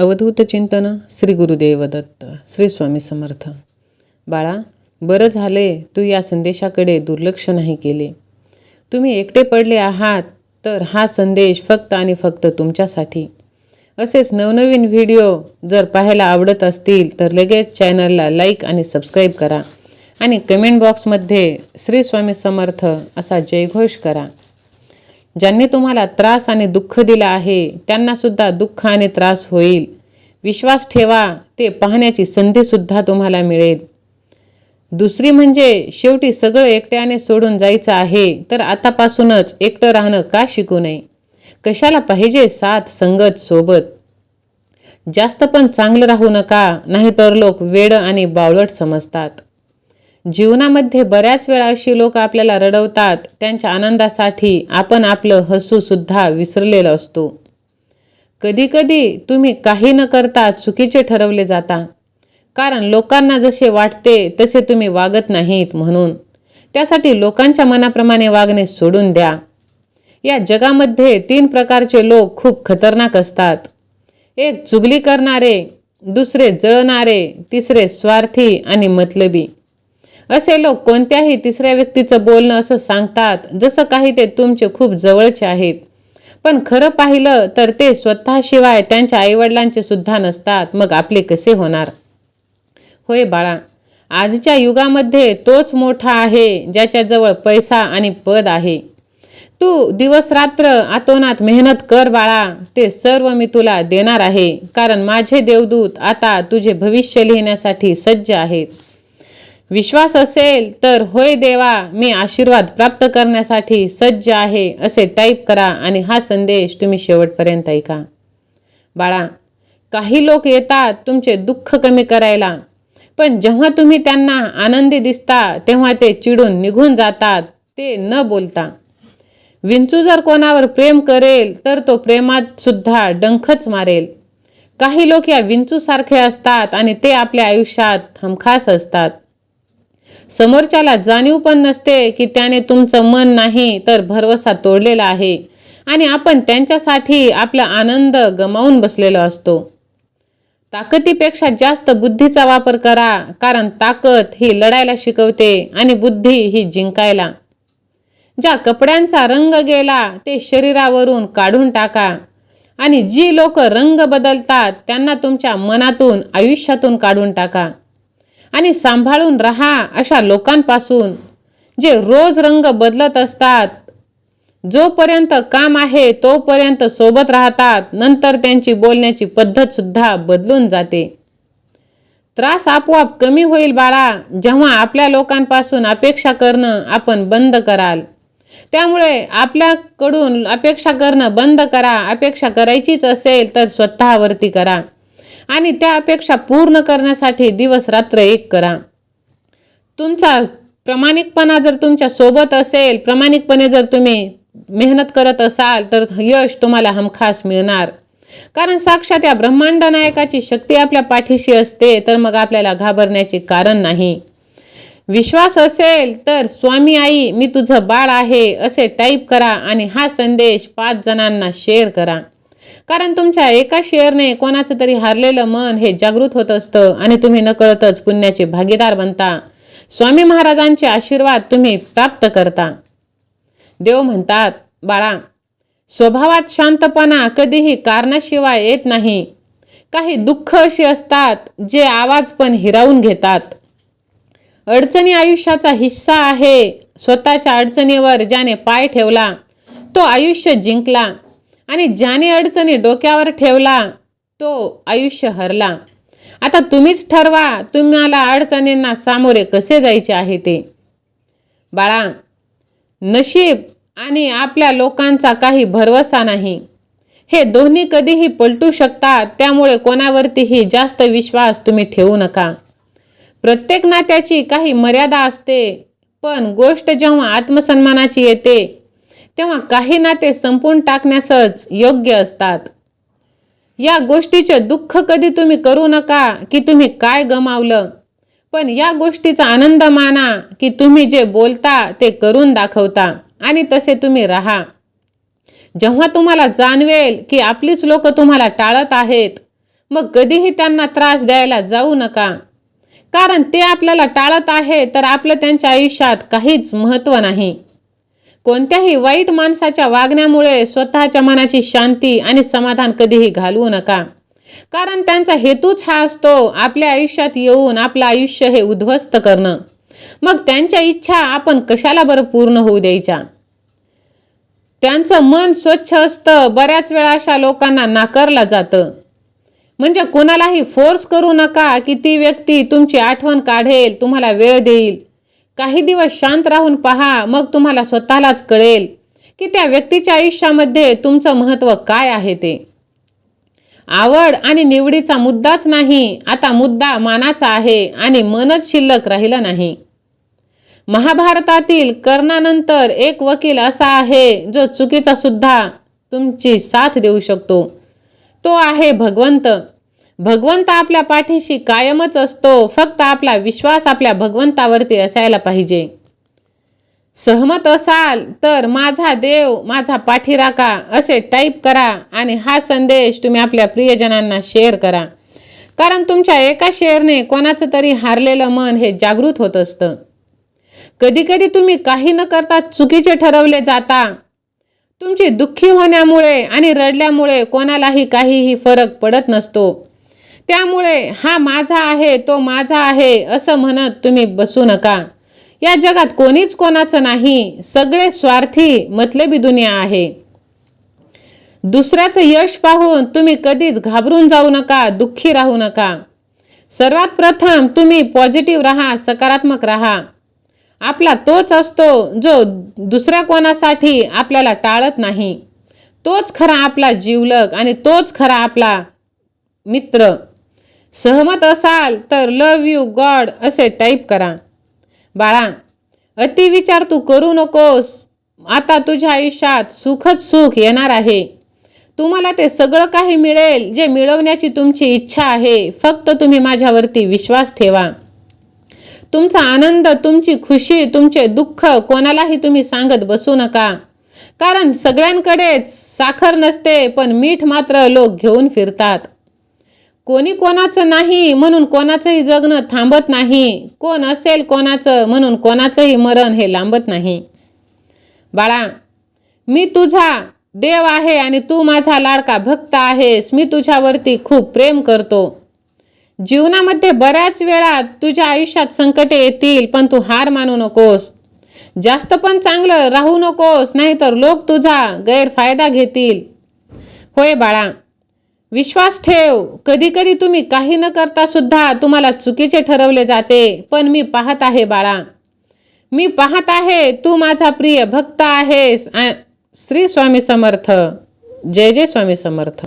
अवधूत चिंतन श्री गुरुदेव दत्त श्री स्वामी समर्थ. बाळा बरं झाले तू या संदेशाकडे दुर्लक्ष नाही केले. तुम्ही एकटे पडले आहात तर हा संदेश फक्त आणि फक्त तुमच्यासाठी. असेच नवनवीन व्हिडिओ जर पाहायला आवडत असतील तर लगेच चॅनलला लाईक आणि सबस्क्राईब करा. आणि कमेंट बॉक्समध्ये श्री स्वामी समर्थ असा जयघोष करा. ज्यांनी तुम्हाला त्रास आणि दुःख दिलं आहे त्यांनासुद्धा दुःख आणि त्रास होईल. विश्वास ठेवा ते पाहण्याची संधीसुद्धा तुम्हाला मिळेल. दुसरी म्हणजे शेवटी सगळं एकट्याने सोडून जायचं आहे तर आतापासूनच एकटं राहणं का शिकू नये? कशाला पाहिजे साथ संगत सोबत? जास्त पण चांगलं राहू नका नाहीतर लोक वेड आणि बावळट समजतात. जीवनामध्ये बऱ्याच वेळा अशी लोक आपल्याला रडवतात. त्यांच्या आनंदासाठी आपण आपलं हसूसुद्धा विसरलेलं असतो. कधीकधी तुम्ही काही न करता चुकीचे ठरवले जाता. कारण लोकांना जसे वाटते तसे तुम्ही वागत नाहीत म्हणून. त्यासाठी लोकांच्या मनाप्रमाणे वागणे सोडून द्या. या जगामध्ये तीन प्रकारचे लोक खूप खतरनाक असतात. एक चुगली करणारे दुसरे जळणारे तिसरे स्वार्थी आणि मतलबी. असे लोक कोणत्याही तिसऱ्या व्यक्तीचं बोलणं असं सांगतात जसं काही ते तुमचे खूप जवळचे आहेत. पण खरं पाहिलं तर ते स्वतःशिवाय त्यांच्या आईवडिलांचे सुद्धा नसतात. मग आपले कसे होणार? होय बाळा आजच्या युगामध्ये तोच मोठा आहे ज्याच्याजवळ पैसा आणि पद आहे. तू दिवस रात्र आतोनात मेहनत कर बाळा ते सर्व मी तुला देणार आहे. कारण माझे देवदूत आता तुझे भविष्य लिहिण्यासाठी सज्ज आहेत. विश्वास असेल तर होय देवा मी आशीर्वाद प्राप्त करण्यासाठी सज्ज आहे असे टाईप करा आणि हा संदेश तुम्ही शेवटपर्यंत ऐका. बाळा काही लोक येतात तुमचे दुःख कमी करायला पण जेव्हा तुम्ही त्यांना आनंदी दिसता तेव्हा ते चिडून निघून जातात ते न बोलता. विंचू जर कोणावर प्रेम करेल तर तो प्रेमात सुद्धा डंखच मारेल. काही लोक या विंचूसारखे असतात आणि ते आपल्या आयुष्यात हमखास असतात. समोरच्याला जाणीव पण नसते की त्याने तुमचं मन नाही तर भरवसा तोडलेला आहे. आणि आपण त्यांच्यासाठी आपला आनंद गमावून बसलेलो असतो. ताकदीपेक्षा जास्त बुद्धीचा वापर करा कारण ताकद ही लढायला शिकवते आणि बुद्धी ही जिंकायला. ज्या कपड्यांचा रंग गेला ते शरीरावरून काढून टाका. आणि जी लोक रंग बदलतात त्यांना तुमच्या मनातून आयुष्यातून काढून टाका. आणि सांभाळून राहा अशा लोकांपासून जे रोज रंग बदलत असतात. जोपर्यंत काम आहे तोपर्यंत सोबत राहतात. नंतर त्यांची बोलण्याची पद्धत सुद्धा बदलून जाते. त्रास आपोआप कमी होईल बाळा. जेव्हा आपल्या लोकांपासून अपेक्षा करणं आपण बंद कराल. त्यामुळे आपल्याकडून अपेक्षा करणं बंद करा. अपेक्षा करायचीच असेल तर स्वतःवरती करा. आणि त्या अपेक्षा पूर्ण करण्यासाठी दिवस रात्र एक करा. तुमचा प्रामाणिकपणा जर तुमच्यासोबत असेल प्रामाणिकपणे जर तुम्ही मेहनत करत असाल तर यश तुम्हाला हमखास मिळणार. कारण साक्षात या ब्रह्मांड नायकाची शक्ती आपल्या पाठीशी असते तर मग आपल्याला घाबरण्याचे कारण नाही. विश्वास असेल तर स्वामी आई मी तुझं बाळ आहे असे टाईप करा आणि हा संदेश पाच जणांना शेअर करा. कारण तुमच्या एका शेअरने कोणाचं तरी हारलेलं मन हे जागृत होत असतं आणि तुम्ही नकळतच पुण्याचे भागीदार बनता. स्वामी महाराजांचे आशीर्वाद तुम्ही प्राप्त करता. देव म्हणतात बाळा स्वभावात शांतपणा कधीही कारणाशिवाय येत नाही. काही दुःख अशी असतात जे आवाज पण हिरावून घेतात. अडचणी आयुष्याचा हिस्सा आहे. स्वतःच्या अडचणीवर ज्याने पाय ठेवला तो आयुष्य जिंकला. आणि ज्याने अडचणी डोक्यावर ठेवला तो आयुष्य हरला. आता तुम्हीच ठरवा तुम्हाला अडचणींना सामोरे कसे जायचे आहे ते. बाळा नशीब आणि आपल्या लोकांचा काही भरवसा नाही. हे दोन्ही कधीही पलटू शकतात त्यामुळे कोणावरतीही जास्त विश्वास तुम्ही ठेवू नका. प्रत्येक नात्याची काही मर्यादा असते पण गोष्ट जेव्हा आत्मसन्मानाची येते तेव्हा काही नाते संपून टाकण्यासच योग्य असतात. या गोष्टीचे दुःख कधी तुम्ही करू नका की तुम्ही काय गमावलं. पण या गोष्टीचा आनंद माना की तुम्ही जे बोलता ते करून दाखवता आणि तसे तुम्ही राहा. जेव्हा तुम्हाला जाणवेल की आपलीच लोक तुम्हाला टाळत आहेत मग कधीही त्यांना त्रास द्यायला जाऊ नका. कारण ते आपल्याला टाळत आहे तर आपलं त्यांच्या आयुष्यात काहीच महत्त्व नाही. कोणत्याही वाईट माणसाच्या वागण्यामुळे स्वतःच्या मनाची शांती आणि समाधान कधीही घालवू नका. कारण त्यांचा हेतूच हा असतो आपल्या आयुष्यात येऊन आपलं आयुष्य हे उद्ध्वस्त करणं. मग त्यांच्या इच्छा आपण कशाला बरं पूर्ण होऊ द्यायच्या? त्यांचं मन स्वच्छ असतं बऱ्याच वेळा अशा लोकांना नाकारलं जातं. म्हणजे कोणालाही फोर्स करू नका की ती व्यक्ती तुमची आठवण काढेल तुम्हाला वेळ देईल. काही दिवस शांत राहून पहा मग तुम्हाला स्वतःलाच कळेल की त्या व्यक्तीच्या आयुष्यामध्ये तुमचं महत्त्व काय आहे ते. आवड आणि निवडीचा मुद्दाच नाही आता मुद्दा मानाचा आहे आणि मनच शिल्लक राहिलं नाही. महाभारतातील कर्णानंतर एक वकील असा आहे जो चुकीचा सुद्धा तुमची साथ देऊ शकतो. तो आहे भगवंत. भगवंत आपल्या पाठीशी कायमच असतो फक्त आपला विश्वास आपल्या भगवंतावरती असायला पाहिजे. सहमत असाल तर माझा देव माझा पाठीराखा असे टाईप करा आणि हा संदेश तुम्ही आपल्या प्रियजनांना शेअर करा. कारण तुमच्या एका शेअरने कोणाचं तरी हारलेलं मन हे जागृत होत असतं. कधीकधी तुम्ही काही न करता चुकीचे ठरवले जाता. तुमची दुःखी होण्यामुळे आणि रडल्यामुळे कोणालाही काहीही फरक पडत नसतो. त्यामुळे हा माझा आहे तो माझा आहे असं म्हणत तुम्ही बसू नका. या जगात कोणीच कोणाचं नाही सगळे स्वार्थी मतलबी दुनिया आहे. दुसऱ्याचं यश पाहून तुम्ही कधीच घाबरून जाऊ नका दुःखी राहू नका. सर्वात प्रथम तुम्ही पॉझिटिव्ह राहा सकारात्मक राहा. आपला तोच असतो जो दुसऱ्या कोणासाठी आपल्याला टाळत नाही. तोच खरा आपला जीवलग आणि तोच खरा आपला मित्र. सहमत असाल तर लव यू गॉड असे टाईप करा. बाळा अतिविचार तू करू नकोस. आता तुझ्या आयुष्यात सुखच सुख येणार आहे. तुम्हाला ते सगळं काही मिळेल जे मिळवण्याची तुमची इच्छा आहे. फक्त तुम्ही माझ्यावरती विश्वास ठेवा. तुमचा आनंद तुमची खुशी तुमचे दुःख कोणालाही तुम्ही सांगत बसू नका. कारण सगळ्यांकडेच साखर नसते पण मीठ मात्र लोक घेऊन फिरतात. कोणी कोणाचं नाही म्हणून कोणाचंही जगणं थांबत नाही. कोण असेल कोणाचं म्हणून कोणाचंही मरण हे लांबत नाही. बाळा मी तुझा देव आहे आणि तू माझा लाडका भक्त आहेस. मी तुझ्यावरती खूप प्रेम करतो. जीवनामध्ये बऱ्याच वेळा तुझ्या आयुष्यात संकटे येतील पण तू हार मानू नकोस. जास्त पण चांगलं राहू नकोस नाहीतर लोक तुझा गैरफायदा घेतील. होय बाळा विश्वास ठेव. कधी कधी तुम्ही काही न करता सुद्धा तुम्हाला चुकीचे ठरवले जाते. पण मी पाहत आहे बाळा. मी पाहत आहे तू माझा प्रिय भक्त आहेस. श्री स्वामी समर्थ. जय जय स्वामी समर्थ.